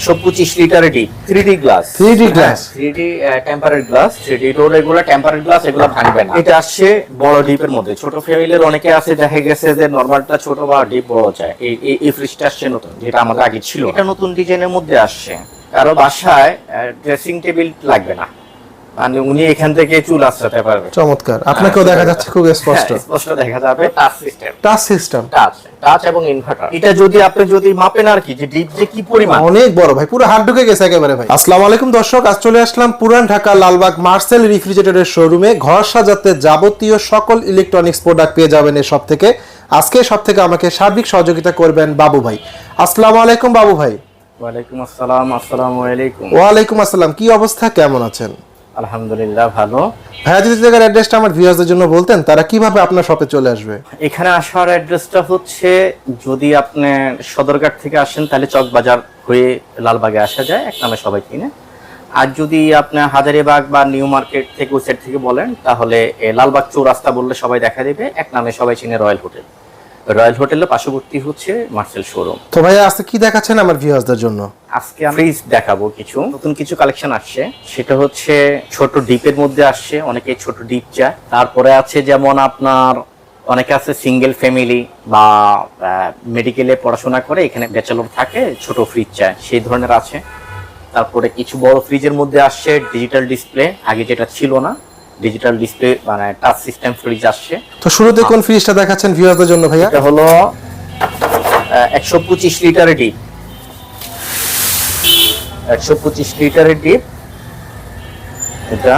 একশো পঁচিশ litre deep three D glass 3D glass three D tempered glass three D এগুলো tempered glass এগুলো ভাঙবে না। এটা আসছে বড় ডিপের মধ্যে। ছোট ফ্যামিলির অনেকে আছে দেখা গেছে যে নর্মালটা ছোট বা ডিপ বড় এই এই- এই ফ্রিজটা আসছে নতুন যেটা আমাদের আগে ছিল এটা নতুন ডিজাইনের মধ্যে আসছে। কারও বাসায় ড্রেসিং টেবিল লাগবে না। মানে উনি এখান থেকে চুল আসাতে পারবে। চমৎকার। আপনাকেও দেখা যাচ্ছে খুব স্পষ্ট। হ্যাঁ, স্পষ্ট দেখা যাবে touch system touch system touch touch এবং ইনভার্টার এটা যদি আপনি যদি মাপেন আর কি যে ডিপ যে কি পরিমাণ। অনেক বড় ভাই পুরো হাত ঢুকে গেছে একেবারে ভাই। আসসালামু আলাইকুম দর্শক আজ চলে আসলাম পুরান ঢাকা লালবাগ মার্সেল রেফ্রিজারেটরের শোরুমে। ঘর সাজাতে যাবতীয় সকল ইলেকট্রনিক্স প্রোডাক্ট পেয়ে যাবেন এই সব থেকে আজকে সব থেকে আমাকে সার্বিক সহযোগিতা করবেন বাবু ভাই। আসসালামু আলাইকুম বাবু ভাই। ওয়ালাইকুম আসসালাম আসসালামু আলাইকুম। ওয়ালাইকুম আসসালাম কি অবস্থা? কেমন আছেন? আলহামদুলিল্লাহ ভালো। ভাইয়া যদি জায়গার অ্যাড্রেসটা আমার ভিউয়ারদের জন্য বলতেন তারা কীভাবে আপনার শপে চলে আসবে? এখানে আসার অ্যাড্রেসটা হচ্ছে যদি আপনি সদরঘাট থেকে আসেন তাহলে চকবাজার হয়ে লালবাগে আসা যায় এক নামে সবাই কিনে আর যদি আপনি হাজারিবাগ বা নিউ মার্কেট থেকে ওই সাইড থেকে বলেন তাহলে লালবাগ চৌরাস্তা বললে সবাই দেখা দেবে এক নামে সবাই চিনে রয়্যাল হোটেল। রয়্যাল হোটেলের পার্শ্ববর্তী হচ্ছে মার্সেল শোরুম। তো ভাইয়া আজকে কি দেখাচ্ছেন আমার ভিউয়ারদের জন্য? আজকে আমি ফ্রিজ দেখাবো কিছু। নতুন কিছু কালেকশন আসছে। সেটা হচ্ছে ছোট ডিপের মধ্যে আসছে অনেকে ছোট ডিপ চায়। তারপরে আছে যেমন আপনার অনেকে আছে সিঙ্গেল ফ্যামিলি বা মেডিকেলে পড়াশোনা করে এখানে ব্যাচেলর থাকে ছোট ফ্রিজ চায়। সেই ধরনের আছে। তারপরে কিছু বড় ফ্রিজের মধ্যে আসছে ডিজিটাল ডিসপ্লে আগে যেটা ছিল না ডিজিটাল ডিসপ্লে মানে টাচ সিস্টেম ফ্রিজ আসছে। তো শুরুতে কোন ফ্রিজটা দেখাচ্ছেন ভিউয়ারদের জন্য ভাইয়া? এটা হলো একশো পঁচিশ লিটারের ডিপ। একশো পঁচিশ লিটারের ডিপ। এটা।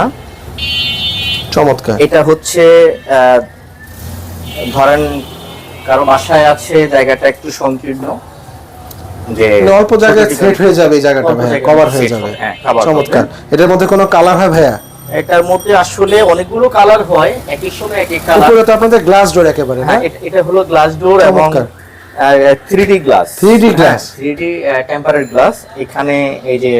চমৎকার। এটা হচ্ছে ধরেন কারও বাসায় আছে জায়গাটা একটু সংকীর্ণ। যে মানে অল্প জায়গায় সেট হয়ে যাবে এই জায়গাটা ভাইয়া কভার হয়ে যাবে। হ্যাঁ, চমৎকার। এটার মধ্যে কোনো কালার হয় ভাইয়া? এটার মধ্যে আসলে অনেকগুলো কালার হয় একই সময় এক এক কালার। উপরে তো আপনাদের গ্লাস ডোর একেবারে হ্যাঁ এটা- হলো গ্লাস ডোর এবং চমৎকার। Glass D glass 3D glass। Tempered glass এখানে এই যে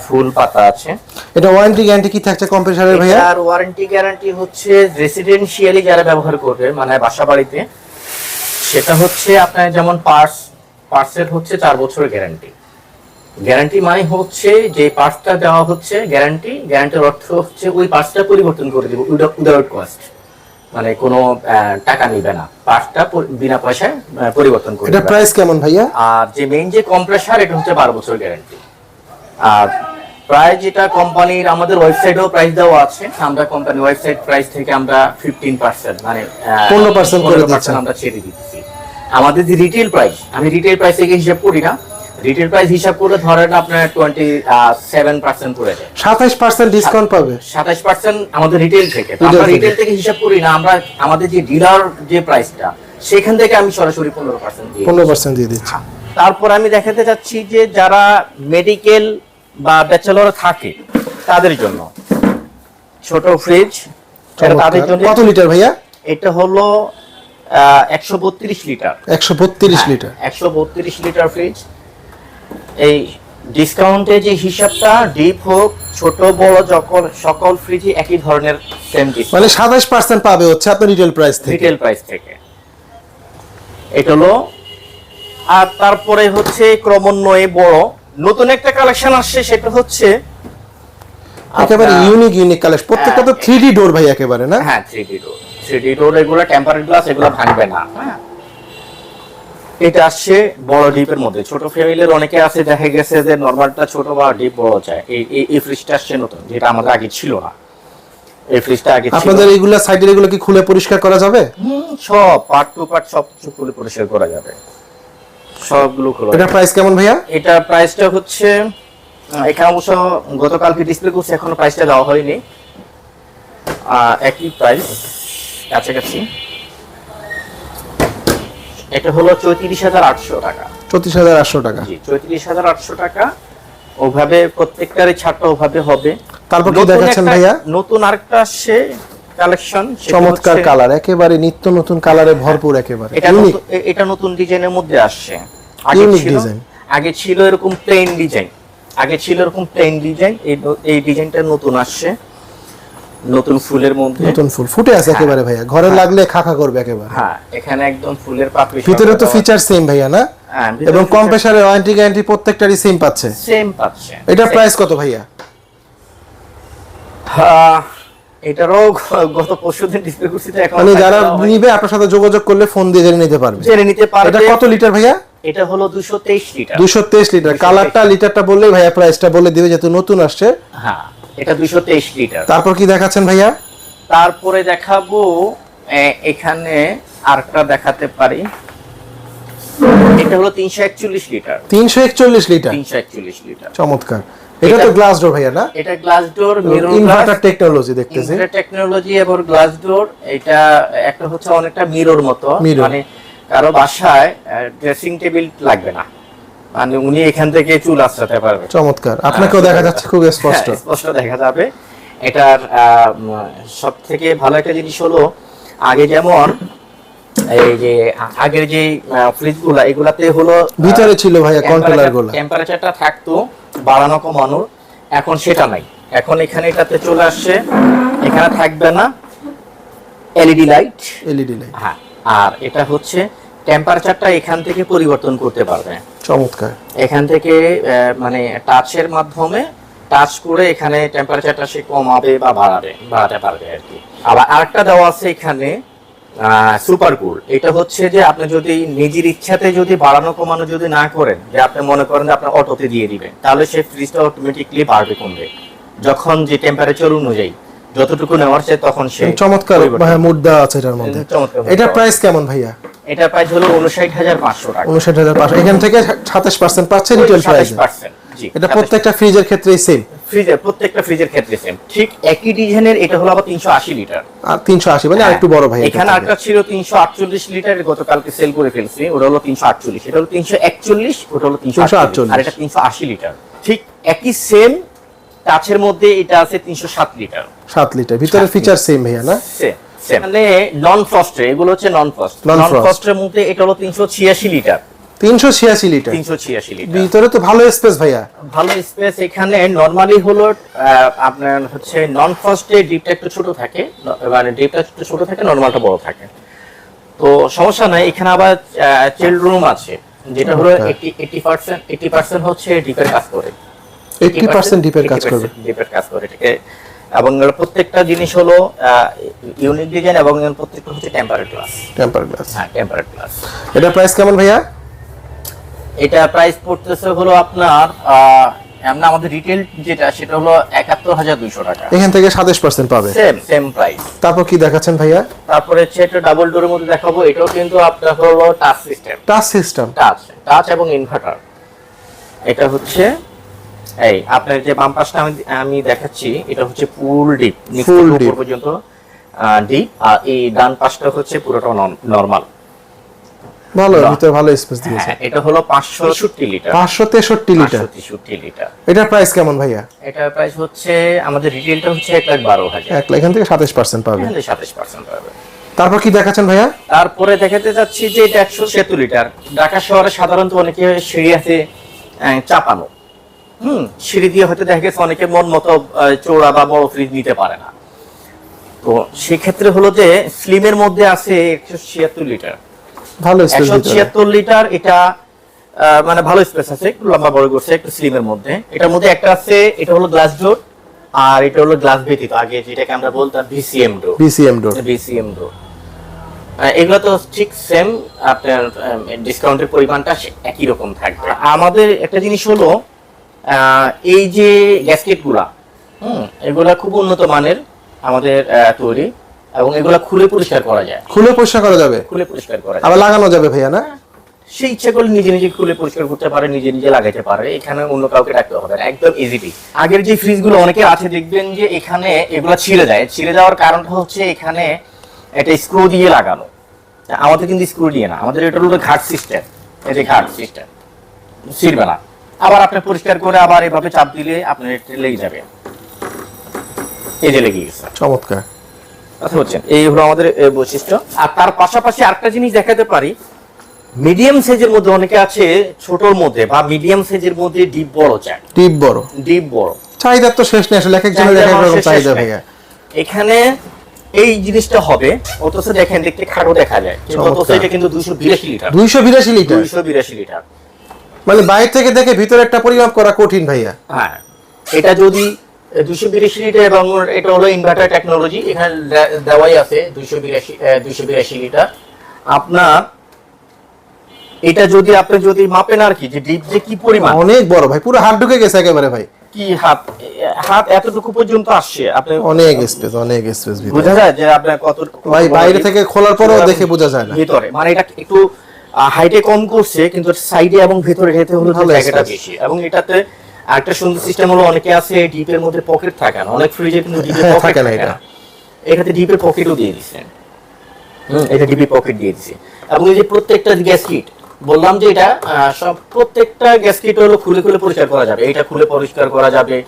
ফুল পাতা আছে। এটা ওয়ারেন্টি গ্যারান্টি কি থাকছে কম্প্রেসারের ভাইয়া? আর ওয়ারেন্টি গ্যারান্টি হচ্ছে রেসিডেন্সিয়ালি যারা ব্যবহার করবে মানে বাসা বাড়িতে সেটা হচ্ছে আপনার যেমন পার্স পার্টসের হচ্ছে চার বছরের গ্যারান্টি গ্যারান্টি মানে হচ্ছে যে পার্টসটা দেওয়া হচ্ছে গ্যারান্টি গ্যারান্টির অর্থ হচ্ছে ওই পার্টসটা পরিবর্তন করে দেবো উইদাউট কস্ট। মানে কোনো টাকা নিবে না। পার্টসটা বিনা পয়সায় পরিবর্তন করে এটা প্রাইস কেমন ভাইয়া? আর যে মেইন যে কম্প্রেসার এটা হচ্ছে বারো বছর গ্যারান্টি আর প্রায় যেটা কোম্পানির আমাদের ওয়েবসাইটেও প্রাইস দেওয়া আছে আমরা কোম্পানি ওয়েবসাইট প্রাইস থেকে আমরা ফিফটিন পার্সেন্ট মানে আহ, 15% করে 15% আমরা ছেড়ে দিচ্ছি। আমাদের যে রিটেল প্রাইস আমি রিটেল প্রাইস থেকে হিসাব করি না রিটেল প্রাইস হিসাব করে ধরেন আপনার টোয়েন্টি সেভেন পার্সেন্ট করে দেয়। সাতাইশ পার্সেন্ট ডিসকাউন্ট পাবে। সাতাশ পার্সেন্ট আমাদের রিটেল থেকে। আমরা রিটেল থেকে। হিসাব করি না আমরা আমাদের যে ডিলার যে প্রাইসটা সেখান থেকে আমি সরাসরি পনেরো পার্সেন্ট দিই পনেরো পার্সেন্ট দিয়ে দিচ্ছি। তারপর আমি দেখাতে চাচ্ছি যে যারা মেডিকেল বা ব্যাচেলর থাকে তাদের জন্য। ছোট ফ্রিজ তাদের জন্য। কত লিটার ভাইয়া? এটা হলো একশো বত্রিশ লিটার একশো বত্রিশ হ্যাঁ। লিটার একশো বত্রিশ লিটার ফ্রিজ এই ডিসকাউন্টে যে হিসাবটা ডিপ হোক ছোট বড় যখন সকল ফ্রিজই একই ধরনের সেম মানে সাতাইশ পার্সেন্ট পাবে হচ্ছে আপনার রিটেল প্রাইস থেকে। রিটেল প্রাইস থেকে। এটা হলো আর তারপরে হচ্ছে ক্রমান্বয়ে বড়। নতুন একটা কালেকশন আসছে সেটা হচ্ছে একেবারে ইউনিক ইউনিক কালার প্রত্যেকটা তো থ্রি ডি ডোর ভাই একেবারে না? হ্যাঁ three D door three D door এগুলো টেম্পারেড গ্লাস এগুলো ভাঙবে না। হ্যাঁ। এটা আসছে বড় ডিপের মধ্যে। ছোট ফ্যামিলির অনেকে আছে দেখা গেছে যে নর্মালটা ছোট বা ডিপ বড় চায়। এই এই- ফ্রিজটা আসছে নতুন যেটা আমাদের আগে ছিল না। এই ফ্রিজটা আগে ছিল। আপনাদের এইগুলা সাইডের এগুলো কি খুলে পরিষ্কার করা যাবে? সব পার্ট টু পার্ট সব কিছু খুলে পরিষ্কার করা যাবে। সবগুলো খোলা এটা প্রাইস কেমন ভাইয়া? এটা প্রাইসটা হচ্ছে এখানে অবশ্য গতকালকে ডিসপ্লে করছে এখনও প্রাইসটা দেওয়া হয়নি। একই প্রাইস কাছাকাছি। এটা হলো চৌত্রিশ হাজার আটশো টাকা। চৌত্রিশ হাজার আটশো টাকা। জি চৌত্রিশ হাজার আটশো টাকা। ওভাবে প্রত্যেকটারই ছাড়টা ওভাবে হবে। তারপর কি নতুন দেখাচ্ছেন ভাইয়া? নতুন আরেকটা আসছে কালেকশন চমৎকার কালার একেবারে নিত্য নতুন কালারে ভরপুর একেবারে। এটা নতুন- এটা নতুন ডিজাইনের মধ্যে আসছে। আগে ছিল। আগে ছিল এরকম প্লেন ডিজাইন। আগে ছিল এরকম প্লেন ডিজাইন এই এই ডিজাইনটা নতুন আসছে। নতুন ফুলের মধ্যে। নতুন ফুল। ফুটে আছে একেবারে ভাইয়া। ঘরে লাগলে খাখা করবে একেবারে। হ্যাঁ এখানে একদম ফুলের পাপড়ি ভিতরে তো ফিচার সেম ভাইয়া না? হ্যাঁ, এবং কম প্রেসারে ওয়ারেন্টি গ্যারান্টি প্রত্যেকটারই সেম পাচ্ছে। সেম পাচ্ছে। এটার প্রাইস কত ভাইয়া? হ্যাঁ, এটারও গত পরশু দিন ডিসপ্লে করছি এখন মানে যারা নিবে আপনার সাথে যোগাযোগ করলে ফোন দিয়ে জেনে নিতে পারবে। জেনে নিতে পারবে। এটা কত লিটার ভাইয়া? এটা হলো দুশো তেইশ লিটার দুশো তেইশ লিটার কালারটা লিটারটা বললেই ভাইয়া প্রাইসটা বলে দিবে যেহেতু নতুন আসছে। হ্যাঁ। এটা দুশো তেইশ লিটার। তারপর কি দেখাচ্ছেন ভাইয়া? তারপরে দেখাবো এখানে আরেকটা দেখাতে পারি। এটা হলো তিনশো একচল্লিশ লিটার। তিনশো একচল্লিশ লিটার? তিনশো একচল্লিশ লিটার। চমৎকার। এটা তো গ্লাস ডোর ভাইয়া না? এটা glass door mirror inverter technology দেখতেছি। টেকনোলজি এবং গ্লাস ডোর এটা একটা হচ্ছে অনেকটা মিরর মতো। মানে কারও বাসায় ড্রেসিং টেবিল লাগবে না। মানে উনি এখান থেকে চুল আসাতে পারবে। চমৎকার। আপনাকেও দেখা যাচ্ছে খুব স্পষ্ট হ্যাঁ, স্পষ্ট। দেখা যাবে। এটার সব থেকে ভালো একটা জিনিস হলো আগে যেমন এই যে আগের যে ফ্রিজগুলা এগুলাতে হলো ভিতরে ছিল ভাইয়া কন্ট্রোলারগুলো টেম্পারেচারটা থাকতো বাড়ানো কমানোর এখন সেটা নাই। এখন এখানে এটাতে চলে আসছে এখানে থাকবে না এলইডি লাইট এলইডি লাইট হ্যাঁ আর এটা হচ্ছে টেম্পারেচারটা এখান থেকে পরিবর্তন করতে পারবে। চমৎকার। এখান থেকে মানে টাচের মাধ্যমে টাচ করে এখানে টেম্পারেচারটা সে কমাবে বা বাড়াবে বাড়াতে পারবে আর কি। আবার আরেকটা দেওয়া আছে এখানে সুপার কুল এটা হচ্ছে যে আপনি যদি নিজের ইচ্ছাতে যদি বাড়ানো কমানো যদি না করেন যে আপনি মনে করেন যে আপনার অটোতে দিয়ে দিবেন তাহলে সেই ফ্রিজটা অটোমেটিকলি বাড়বে কমবে। যখন যে টেম্পারেচার অনুযায়ী যতটুকু নেওয়ার সে তখন সে চমৎকার দেওয়া আছে এটার মধ্যে। এটার প্রাইস কেমন ভাইয়া? এটা প্রাইস হলো উনষাট হাজার পাঁচশো টাকা। উনষাট হাজার পাঁচশো। এখান থেকে সাতাশ পার্সেন্ট পাচ্ছে রিটেল প্রাইস 27% জি, এটা প্রত্যেকটা ফ্রিজের ক্ষেত্রেই সেম ফ্রিজের প্রত্যেকটা ফ্রিজের ক্ষেত্রে সেম ঠিক একই ডিজাইনের এটা হলো আবার তিনশো আশি লিটার আর তিনশো আশি মানে আরেকটু বড় ভাই এখানে আরেকটা ছিল তিনশো আটচল্লিশ লিটার গতকালকে সেল করে ফেলছি। ওটা হলো তিনশো আটচল্লিশ। এটা হলো তিনশো একচল্লিশ ওটা হলো তিনশো 348 আটচল্লিশ। আর এটা তিনশো আশি লিটার ঠিক একই সেম কাছের মধ্যে এটা আছে তিনশো সাত লিটার সাত লিটার ভিতরে ফিচার সেম ভাইয়া না? সেম মানে নন ফ্রস্টে এগুলো হচ্ছে নন ফ্রস্ট নন। ফ্রস্টের মধ্যে এটা হলো তিনশো ছিয়াশি লিটার। তিনশো ছিয়াশি লিটার। তিনশো ছিয়াশি লিটার। ভিতরে তো ভালো স্পেস ভাইয়া। ভালো স্পেস এখানে নরমালি হলো আপনার হচ্ছে নন ফার্স্টে ডিপটা একটু ছোট থাকে মানে ডিপটা একটু ছোট থাকে নরমালটা বড় থাকে। তো সমস্যা নাই এখানে আবার চিল্ড রুম আছে যেটা হলো Okay. Eighty percent eighty percent হচ্ছে ডিপের কাজ করে। এইটটি পার্সেন্ট ডিপের কাজ করবে। ডিপের কাজ করে এটাকে। এবং এর প্রত্যেকটা জিনিস হলো ইউনিক ডিজাইন এবং এর প্রত্যেকটা হচ্ছে টেম্পারেট গ্লাস টেম্পার গ্লাস হ্যাঁ টেম্পারেট গ্লাস এটা প্রাইস কেমন ভাইয়া? এটা প্রাইস পড়তেছে হলো আপনার এমনি আমাদের রিটেল যেটা সেটা হলো একাত্তর হাজার দুইশো টাকা। এখান থেকে সাতাশ পার্সেন্ট পাবে। সেম সেম প্রাইস তারপর কি দেখাচ্ছেন ভাইয়া? তারপরে হচ্ছে একটা ডাবল ডোরের মধ্যে দেখাবো এটাও কিন্তু আপনার হলো touch system touch system touch touch এবং ইনভার্টার এটা হচ্ছে এই আপনার যে বাম পাশটা আমি আমি দেখাচ্ছি এটা হচ্ছে ফুল ডিপ ফুল deep। পর্যন্ত ডিপ আর এই ডান পাশটা হচ্ছে পুরোটা নর্মাল ভালো। ভিতরে ভালো স্পেস দিয়েছে। হ্যাঁ এটা হলো পাঁচশো ষট্টি লিটার। পাঁচশো তেষট্টি লিটার। পাঁচশো তেষট্টি লিটার। এটার প্রাইস কেমন ভাইয়া? এটার প্রাইস হচ্ছে আমাদের রিটেলটা হচ্ছে এক লাখ বারো হাজার। এক লাখ এখান থেকে সাতাশ পার্সেন্ট পাবে। সাতাশ পার্সেন্ট পাবে। তারপর কি দেখাচ্ছেন ভাইয়া? তারপরে দেখাতে যাচ্ছি যে এটা একশো সেতু লিটার। ঢাকা শহরে সাধারণত অনেকে সিঁড়ি আছে চাপানো। হুম সিঁড়ি দিয়ে হয়তো দেখা গেছে অনেকে মন মতো চৌড়া বা বড় ফ্রিজ নিতে পারে না। তো সেক্ষেত্রে হলো যে স্লিমের মধ্যে আছে একশো ছিয়াত্তর লিটার। ভালো একশো ছিয়াত্তর লিটার এটা মানে ভালো স্পেস আছে একটু লম্বা বড় করছে একটু স্লিমের মধ্যে। এটার মধ্যে একটা আছে এটা হলো গ্লাস ডোর আর এটা হলো গ্লাস ব্যতীত আগে যেটাকে আমরা বলতাম VCM door BCM door BCM door এগুলো তো ঠিক সেম আপনার ডিসকাউন্টের পরিমাণটা একই রকম থাকবে। আমাদের একটা জিনিস হলো এই যে গ্যাসকেটগুলা হুম এগুলা খুব উন্নত মানের আমাদের তৈরি এবং এগুলা খুলে পরিষ্কার করা যায়। খুলে পরিষ্কার করা যাবে? খুলে পরিষ্কার করা আবার লাগানো যাবে ভাইয়া না? সে ইচ্ছা করলে নিজে নিজে খুলে পরিষ্কার করতে পারে নিজে নিজে লাগাইতে পারে। এখানে অন্য কাউকে ডাকতে হবে না একদম ইজিলি আগের যে ফ্রিজগুলো অনেকে আছে দেখবেন যে এখানে এগুলো ছিঁড়ে যায়। ছিঁড়ে যাওয়ার কারণটা হচ্ছে এখানে একটা স্ক্রু দিয়ে লাগানো। আমাদের কিন্তু স্ক্রু দিয়ে না আমাদের এটা হলো ঘাট সিস্টেম এই যে ঘাট সিস্টেম ছিঁড়বে না। আবার আপনি পরিষ্কার করে আবার এভাবে চাপ দিলে আপনার এটা লেগে যাবে এই যে লেগে গেছে। চমৎকার। বলছেন এই হলো আমাদের বৈশিষ্ট্য। আর তার পাশাপাশি আরেকটা জিনিস দেখাতে পারি। মিডিয়াম সাইজের মধ্যে অনেকে আছে ছোটর মধ্যে বা মিডিয়াম সাইজের মধ্যে ডিপ বড় চায়। টিপ বড়। ডিপ বড়। চাহিদার তো শেষ নেই আসলে এক একজনের এক রকম চাহিদা ভাইয়া। এখানে এই জিনিসটা হবে অথচ দেখেন দেখতে খাটো দেখা যায়। কিন্তু অথচ এটা কিন্তু দুইশো বিরাশি লিটার। দুইশো বিরাশি লিটার। দুইশো বিরাশি লিটার। মানে বাইরে থেকে দেখে ভিতরে একটা পরিমাপ করা কঠিন ভাইয়া। হ্যাঁ এটা যদি দুইশো বিরাশি লিটার এবং এটা হলো ইনভার্টার টেকনোলজি এখানে দেওয়াই আছে দুইশো বিরাশি দুইশো বিরাশি লিটার। আপনার এটা যদি আপনি যদি মাপেন আর কি যে ডিপ যে কি পরিমাণ। অনেক বড় ভাই পুরো হাত ঢুকে গেছে একেবারে ভাই। কি হাত হাত এতটুকু পর্যন্ত আসছে? আপনি অনেক স্পেস অনেক স্পেস বোঝা যায় যে আপনার কত ভাই বাইরে থেকে খোলার পরেও দেখে বোঝা যায় না। ভিতরে মানে এটা একটু হাইটে কম করছে কিন্তু সাইডে এবং ভিতরে যেতে হলো ভালো জায়গাটা বেশি। এবং এটাতে একটা সুন্দর সিস্টেম হলো অনেকে আছে ডিপের মধ্যে পকেট থাকে না। অনেক ফ্রিজে কিন্তু ডিপের হ্যাঁ, পকেট থাকে না এটা। এখানে ডিপের পকেটও দিয়ে দিছে। হুম এটা ডিপের পকেট দিয়ে দিছে। এবং এই যে প্রত্যেকটা গ্যাস কিট বললাম যে এটা সব প্রত্যেকটা গ্যাস কিট হলো খুলে খুলে পরিষ্কার করা যাবে। এটা খুলে পরিষ্কার করা যাবে।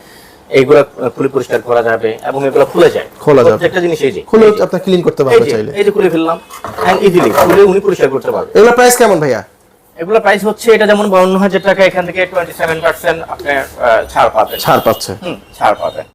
এইগুলা খুলে পরিষ্কার করা যাবে এবং এগুলো খুলে যায়। খোলা যাবে। একটা জিনিস এই যে খুলে আপনি ক্লিন করতে পারবেন চাইলে। এই যে খুলে ফেললাম। এন্ড ইজিলি খুলে উনি পরিষ্কার করতে পারবে। এগুলা প্রাইস কেমন ভাইয়া? এগুলা প্রাইস হচ্ছে এটা যেমন বাউন্ন হাজার টাকা এখান থেকে টোয়েন্টি সেভেন পার্সেন্ট আপনি ছাড় পাবেন। ছাড় পাচ্ছে। হুম ছাড় পাবেন।